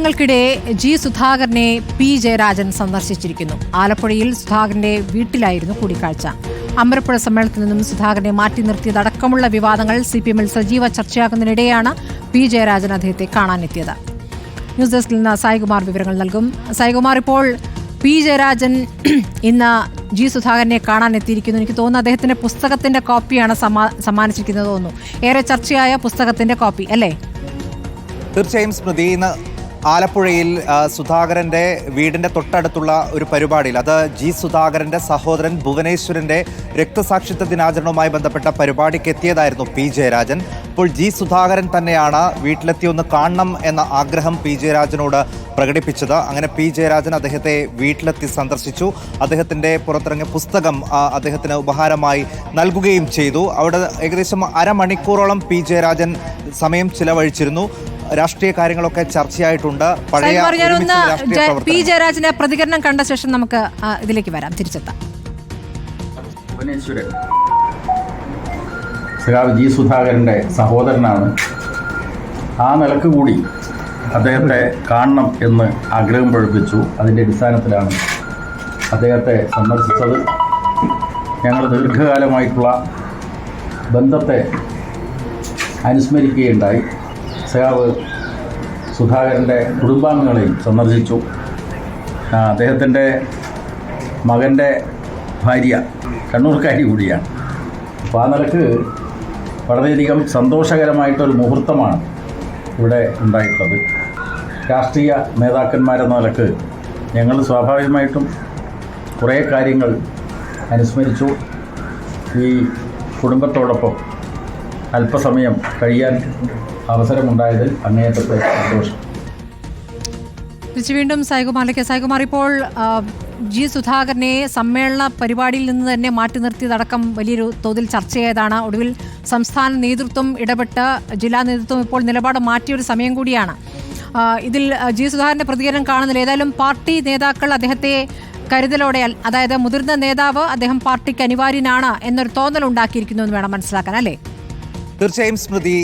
ങ്ങൾക്കിടെ G സുധാകരനെ P Jayarajan സന്ദർശിച്ചിരിക്കുന്നു. ആലപ്പുഴയിൽ സുധാകരന്റെ വീട്ടിലായിരുന്നു കൂടിക്കാഴ്ച. അമ്പരപ്പുഴ സമ്മേളനത്തിൽ നിന്നും സുധാകരനെ മാറ്റി നിർത്തിയതടക്കമുള്ള വിവാദങ്ങൾ സി പി എമ്മിൽ സജീവ ചർച്ചയാകുന്നതിനിടെയാണ് പി ജയരാജൻ അദ്ദേഹത്തെ കാണാനെത്തിയത്. ന്യൂസ് ഡെസ്കിൽ നിന്ന് സായികുമാർ വിവരങ്ങൾ നൽകും. സായികുമാർ ഇപ്പോൾ പി ജയരാജൻ ഇന്ന് ജി സുധാകരനെ കാണാനെത്തിയിരിക്കുന്നു. എനിക്ക് തോന്നുന്നു അദ്ദേഹത്തിന്റെ പുസ്തകത്തിന്റെ കോപ്പിയാണ് സമ്മാ സമ്മാനിച്ചിരിക്കുന്നത് തോന്നുന്നു. ഏറെ ചർച്ചയായ പുസ്തകത്തിന്റെ കോപ്പി അല്ലേ? തീർച്ചയായും സ്മൃതി ആലപ്പുഴയിൽ സുധാകരന്റെ വീടിന്റെ തൊട്ടടുത്തുള്ള ഒരു പരിപാടിയിൽ അത് ജി സുധാകരന്റെ സഹോദരൻ ഭുവനേശ്വരന്റെ രക്തസാക്ഷിത്വ ദിനാചരണവുമായി ബന്ധപ്പെട്ട പരിപാടിക്ക് എത്തിയതായിരുന്നു പി ജയരാജൻ. അപ്പോൾ ജി സുധാകരൻ തന്നെയാണ് വീട്ടിലെത്തി ഒന്ന് കാണണം എന്ന ആഗ്രഹം പി ജയരാജനോട് പ്രകടിപ്പിച്ചത്. അങ്ങനെ പി ജയരാജൻ അദ്ദേഹത്തെ വീട്ടിലെത്തി സന്ദർശിച്ചു. അദ്ദേഹത്തിന്റെ പുറത്തിറങ്ങിയ പുസ്തകം അദ്ദേഹത്തിന് ഉപഹാരമായി നൽകുകയും ചെയ്തു. അവിടെ ഏകദേശം അരമണിക്കൂറോളം പി ജയരാജൻ സമയം ചിലവഴിച്ചിരുന്നു. രാഷ്ട്രീയ കാര്യങ്ങളൊക്കെ ചർച്ചയായിട്ടുണ്ട്. പഴയ പി ജയരാജിന്റെ പ്രതികരണം കണ്ട ശേഷം നമുക്ക് ഇതിലേക്ക് വരാം. തിരിച്ചെത്താം. സഖാവ് ജി സുധാകരന്റെ സഹോദരനാണ്. ആ നിലയ്ക്ക് കൂടി അദ്ദേഹത്തെ കാണണം എന്ന് ആഗ്രഹം പ്രകടിപ്പിച്ചു അതിന്റെ അടിസ്ഥാനത്തിലാണ് അദ്ദേഹത്തെ സന്ദർശിച്ചത്. ഞങ്ങൾ ദീർഘകാലമായിട്ടുള്ള ബന്ധത്തെ അനുസ്മരിക്കുകയുണ്ടായി. സഖാവ് സുധാകരന്റെ കുടുംബാംഗങ്ങളെയും സന്ദർശിച്ചു. അദ്ദേഹത്തിന്റെ മകന്റെ ഭാര്യ കണ്ണൂർക്കാരി കൂടിയാണ്. അപ്പോൾ ആ നിലയ്ക്ക് വളരെയധികം സന്തോഷകരമായിട്ടൊരു മുഹൂർത്തമാണ് ഇവിടെ ഉണ്ടായിട്ടുള്ളത്. രാഷ്ട്രീയ നേതാക്കന്മാരെന്ന നിലയ്ക്ക് ഞങ്ങൾ സ്വാഭാവികമായിട്ടും കുറേ കാര്യങ്ങൾ അനുസ്മരിച്ചു. ഈ കുടുംബത്തോടൊപ്പം അല്പസമയം കഴിയാൻ അവസരമുണ്ടായതിൽ അങ്ങേയറ്റത്തെ സന്തോഷം. തിരിച്ചു വീണ്ടും സൈകുമാറിലേക്ക് സൈകുമാർ ഇപ്പോൾ ജി സുധാകരനെ സമ്മേളന പരിപാടിയിൽ നിന്ന് തന്നെ മാറ്റി നിർത്തിയതടക്കം വലിയൊരു തോതിൽ ചർച്ചയായതാണ്. ഒടുവിൽ സംസ്ഥാന നേതൃത്വം ഇടപെട്ട് ജില്ലാ നേതൃത്വം ഇപ്പോൾ നിലപാട് മാറ്റിയൊരു സമയം കൂടിയാണ്. ഇതിൽ ജി സുധാകരന്റെ പ്രതികരണം കാണുന്നില്ല ഏതായാലും പാർട്ടി നേതാക്കൾ അദ്ദേഹത്തെ കരുതലോടെ അതായത് മുതിർന്ന നേതാവ് അദ്ദേഹം പാർട്ടിക്ക് അനിവാര്യനാണ് എന്നൊരു തോന്നൽ ഉണ്ടാക്കിയിരിക്കുന്നു എന്ന് വേണം മനസ്സിലാക്കാൻ അല്ലേ? തീർച്ചയായും സ്മൃതി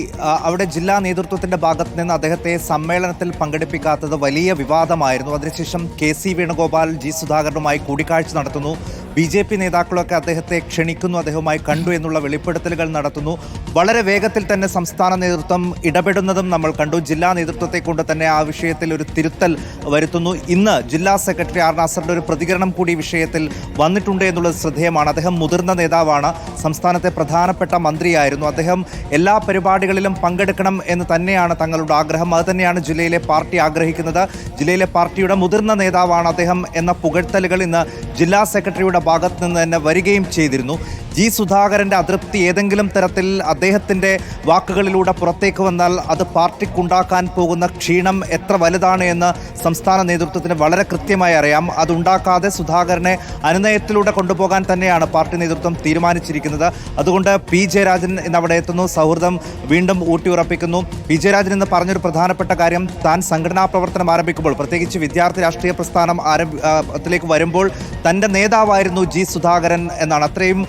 അവിടെ ജില്ലാ നേതൃത്വത്തിന്റെ ഭാഗത്ത് നിന്ന് അദ്ദേഹത്തെ സമ്മേളനത്തിൽ പങ്കെടുപ്പിക്കാത്തത് വലിയ വിവാദമായിരുന്നു. അതിനുശേഷം കെ സി വേണുഗോപാൽ ജി സുധാകരനുമായി കൂടിക്കാഴ്ച നടത്തുന്നു. ബി ജെ പി നേതാക്കളൊക്കെ അദ്ദേഹത്തെ ക്ഷണിക്കുന്നു അദ്ദേഹവുമായി കണ്ടു എന്നുള്ള വെളിപ്പെടുത്തലുകൾ നടത്തുന്നു. വളരെ വേഗത്തിൽ തന്നെ സംസ്ഥാന നേതൃത്വം ഇടപെടുന്നതും നമ്മൾ കണ്ടു. ജില്ലാ നേതൃത്വത്തെ കൊണ്ട് തന്നെ ആ വിഷയത്തിൽ ഒരു തിരുത്തൽ വരുത്തുന്നു. ഇന്ന് ജില്ലാ സെക്രട്ടറി ആർ നാസറിന്റെ ഒരു പ്രതികരണം കൂടി വിഷയത്തിൽ വന്നിട്ടുണ്ട് എന്നുള്ളത് ശ്രദ്ധേയമാണ്. അദ്ദേഹം മുതിർന്ന നേതാവാണ്. സംസ്ഥാനത്തെ പ്രധാനപ്പെട്ട മന്ത്രിയായിരുന്നു. അദ്ദേഹം എല്ലാ പരിപാടികളിലും പങ്കെടുക്കണം എന്ന് തന്നെയാണ് തങ്ങളുടെ ആഗ്രഹം. അത് തന്നെയാണ് ജില്ലയിലെ പാർട്ടി ആഗ്രഹിക്കുന്നത്. ജില്ലയിലെ പാർട്ടിയുടെ മുതിർന്ന നേതാവാണ് അദ്ദേഹം എന്ന പുകഴ്ത്തലുകൾ ഇന്ന് ജില്ലാ സെക്രട്ടറിയുടെ ഭാഗത്ത് നിന്ന് തന്നെ വരികയും ചെയ്തിരുന്നു. ജി സുധാകരന്റെ അതൃപ്തി ഏതെങ്കിലും തരത്തിൽ അദ്ദേഹത്തിന്റെ വാക്കുകളിലൂടെ പുറത്തേക്ക് വന്നാൽ അത് പാർട്ടിക്കുണ്ടാക്കാൻ പോകുന്ന ക്ഷീണം എത്ര വലുതാണ് എന്ന് സംസ്ഥാന നേതൃത്വത്തിന് വളരെ കൃത്യമായി അറിയാം. അതുണ്ടാക്കാതെ സുധാകരനെ അനുനയത്തിലൂടെ കൊണ്ടുപോകാൻ തന്നെയാണ് പാർട്ടി നേതൃത്വം തീരുമാനിച്ചിരിക്കുന്നത്. അതുകൊണ്ട് പി ജയരാജൻ ഇന്ന് അവിടെ എത്തുന്നു. സൗഹൃദം വീണ്ടും ഊട്ടിയുറപ്പിക്കുന്നു. പി ജയരാജൻ എന്ന് പറഞ്ഞൊരു പ്രധാനപ്പെട്ട കാര്യം. താൻ സംഘടനാ പ്രവർത്തനം ആരംഭിക്കുമ്പോൾ പ്രത്യേകിച്ച് വിദ്യാർത്ഥി രാഷ്ട്രീയ പ്രസ്ഥാനം ആരംഭത്തിലേക്ക് വരുമ്പോൾ തന്റെ നേതാവായിരുന്നു ജി സുധാകരൻ എന്നാണ്. അത്രയും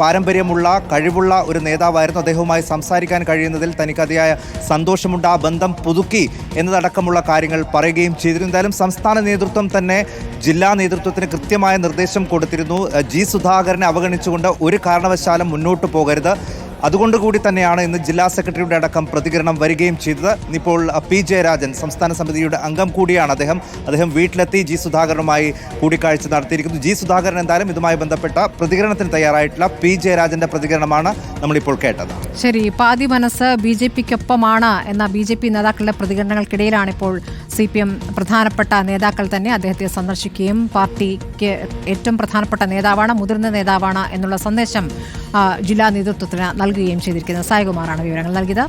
പാരമ്പര്യമുള്ള കഴിവുള്ള ഒരു നേതാവായിരുന്നു അദ്ദേഹവുമായി സംസാരിക്കാൻ കഴിയുന്നതിൽ തനിക്ക് അതിയായ സന്തോഷമുണ്ട്. ആ ബന്ധം പുതുക്കി എന്നതടക്കമുള്ള കാര്യങ്ങൾ പറയുകയും ചെയ്തിരുന്നു. എന്തായാലും സംസ്ഥാന നേതൃത്വം തന്നെ ജില്ലാ നേതൃത്വത്തിന് കൃത്യമായ നിർദ്ദേശം കൊടുത്തിരുന്നു. ജി സുധാകരനെ അവഗണിച്ചുകൊണ്ട് ഒരു കാരണവശാലും മുന്നോട്ട് പോകരുത്. അതുകൊണ്ട് കൂടി തന്നെയാണ് ഇന്ന് ജില്ലാ സെക്രട്ടറിയുടെ അടക്കം പ്രതികരണം വരികയും ചെയ്തത്. ഇന്നിപ്പോൾ പി. ജയരാജൻ സംസ്ഥാന സമിതിയുടെ അംഗം കൂടിയാണ് അദ്ദേഹം. അദ്ദേഹം വീട്ടിലെത്തി ജി സുധാകരനുമായി കൂടിക്കാഴ്ച നടത്തിയിരിക്കുന്നു. ജി സുധാകരൻ എന്തായാലും ഇതുമായി ബന്ധപ്പെട്ട പ്രതികരണത്തിന് തയ്യാറായിട്ടുള്ള പി. ജയരാജന്റെ പ്രതികരണമാണ് നമ്മളിപ്പോൾ കേട്ടത്. ശരി പാതി മനസ്സ് ബി ജെ പിക്കൊപ്പമാണ് എന്ന ബി ജെ പി നേതാക്കളുടെ പ്രതികരണങ്ങൾക്കിടയിലാണ് ഇപ്പോൾ സി പി എം പ്രധാനപ്പെട്ട നേതാക്കൾ തന്നെ അദ്ദേഹത്തെ സന്ദർശിക്കുകയും പാർട്ടിക്ക് ഏറ്റവും പ്രധാനപ്പെട്ട നേതാവാണ് മുതിർന്ന നേതാവാണ് എന്നുള്ള സന്ദേശം ജില്ലാ നേതൃത്വത്തിന് നൽകുകയും ചെയ്തിരിക്കുന്നത് സായികുമാറാണ് വിവരങ്ങൾ നൽകിയത്.